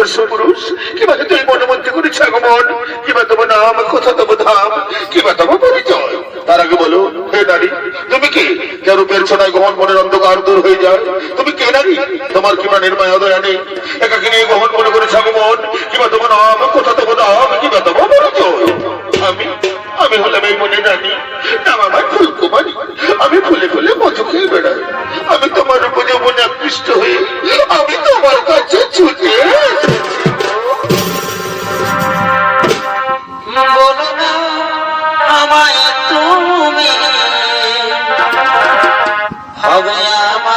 আদর্শ পুরুষ কিবা তুমি মনোমন্ত্রী করেছ আগমন কিবা তোমার নাম, কথা তব ধাম, কিবা তব পরিচয়? তার আগে বলো, হে নারী, তুমি কি? যা রূপের ছোটায় গহন মনের অন্ধকার দূর হয়ে যায়। তুমি কে নারী? তোমার কিবা নির্মায় দয়া নেই? একাকে নিয়ে গহন মনে করেছ আগমন কিবা তোমার নাম, কথা তব ধাম, কিবা তব পরিচয়? আমি আমি হলাম এই মনে রানী। নাম আমার ফুলকুমারী। বলো না আমায় তুমি। হবে আমার